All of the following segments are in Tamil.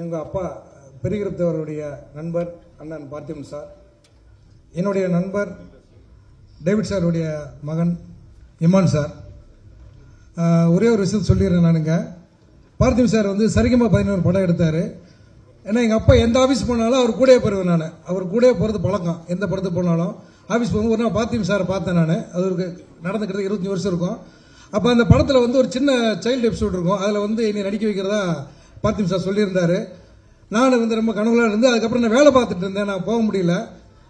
எங்கள் அப்பா பெருகிருத்தவருடைய நண்பர் அண்ணன் பார்த்திபன் சார். என்னுடைய நண்பர் டேவிட் சாருடைய மகன் இமான் சார். ஒரே ஒரு விஷயத்தை சொல்லிடுறேன் நானுங்க. பார்த்திபன் சார் வந்து சரிகமா பதினோரு படம் எடுத்தார். ஏன்னா எங்கள் அப்பா எந்த ஆஃபீஸ் போனாலும் அவர் கூடயே போயிருவேன் நான். அவர் கூடயே போகிறது பழக்கம். எந்த படத்துக்கு போனாலும். ஆஃபீஸ் போகும்போது ஒரு நாள் பார்த்திபன் சாரை பார்த்தேன் நான். அவருக்கு நடந்துக்கிறது இருபத்தஞ்சி வருஷம் இருக்கும். அப்போ அந்த படத்தில் வந்து ஒரு சின்ன சைல்டு எபிசோட் இருக்கும். அதில் வந்து என்னை நடிக்க வைக்கிறதா பார்த்திபன் சார் சொல்லியிருந்தாரு. நான் வந்து ரொம்ப கனவுல இருந்து அதுக்கப்புறம் நான் வேலை பார்த்துட்டு இருந்தேன். நான் போக முடியல.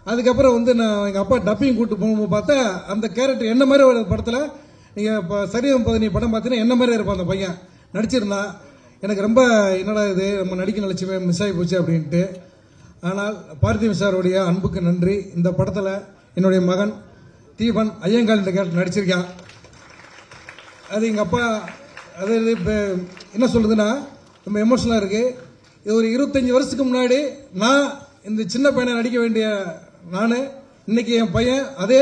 அதுக்கப்புறம் வந்து நான் எங்கள் அப்பா டப்பிங் கூப்பிட்டு போகும்போது பார்த்தா அந்த கேரக்டர் என்ன மாதிரி ஒரு படத்தில் நீங்கள் இப்போ சரியம் பதினி படம் பார்த்தீங்கன்னா என்ன மாதிரி இருப்பான் அந்த பையன்? நடிச்சிருந்தான். எனக்கு ரொம்ப என்னடா இது நம்ம நடிக்க நிலச்சிமே மிஸ் ஆகி போச்சு அப்படின்ட்டு. ஆனால் பார்த்திபன் சாருடைய அன்புக்கு நன்றி. இந்த படத்தில் என்னுடைய மகன் தீபன் ஐயங்கால் இந்த கேரக்டர் நடிச்சிருக்கான். அது எங்கள் அப்பா அது இப்போ என்ன சொல்லுதுன்னா ரொம்ப எமோஷனலாக இருக்குது இது ஒரு இருபத்தஞ்சி வருஷத்துக்கு முன்னாடி நான் இந்த சின்ன பையனை நடிக்க வேண்டிய நான் இன்னைக்கு என் பையன் அதே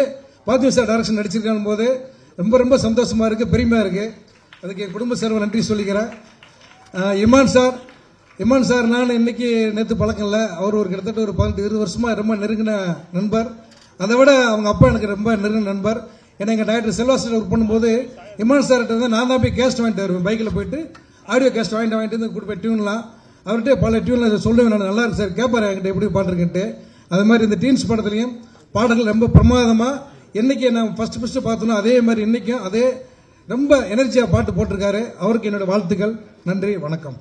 பாத்தியம் சார் டைரக்ஷன் நடிச்சிருக்கான் போது ரொம்ப ரொம்ப சந்தோஷமாக இருக்குது பெருமையாக இருக்குது அதுக்கு என் குடும்ப சார்பை நன்றி சொல்லிக்கிறேன். இமான் சார் இமான் சார் நான் இன்னைக்கு நேற்று பழக்கம் இல்லை. அவர் ஒரு கிட்டத்தட்ட ஒரு பதினெட்டு இருபது வருஷமாக ரொம்ப நெருங்கின நண்பர். அதை விட அவங்க அப்பா எனக்கு ரொம்ப நெருங்கின நண்பர். ஏன்னா எங்கள் டாக்டர் செல்வாசர் ஒர்க் பண்ணும்போது இமான் சார்கிட்ட வந்து நான் தான் போய் கேஸ்ட் வாங்கிட்டு வருவேன் பைக்கில் போயிட்டு. ஆடியோ கேஸ்ட் வாங்கிட்டு வாங்கிட்டு வந்து கொடுப்பேன் டியூன்லாம் அவர்கிட்ட பல டியூனில் சொல்லுவேன் நான். நல்லா இருக்கு சார். கேட்பார் என்கிட்ட எப்படி பாட்டுருக்குன்ட்டு அது மாதிரி இந்த டீன்ஸ் படத்துலையும் பாடல்கள் ரொம்ப பிரமாதமாக என்னைக்கு நான் ஃபர்ஸ்ட் ஃபர்ஸ்ட் பார்த்தோன்னா அதே மாதிரி இன்னைக்கும் அதே ரொம்ப எனர்ஜியாக பாட்டு போட்டிருக்காரு. அவருக்கு என்னோட வாழ்த்துக்கள். நன்றி. வணக்கம்.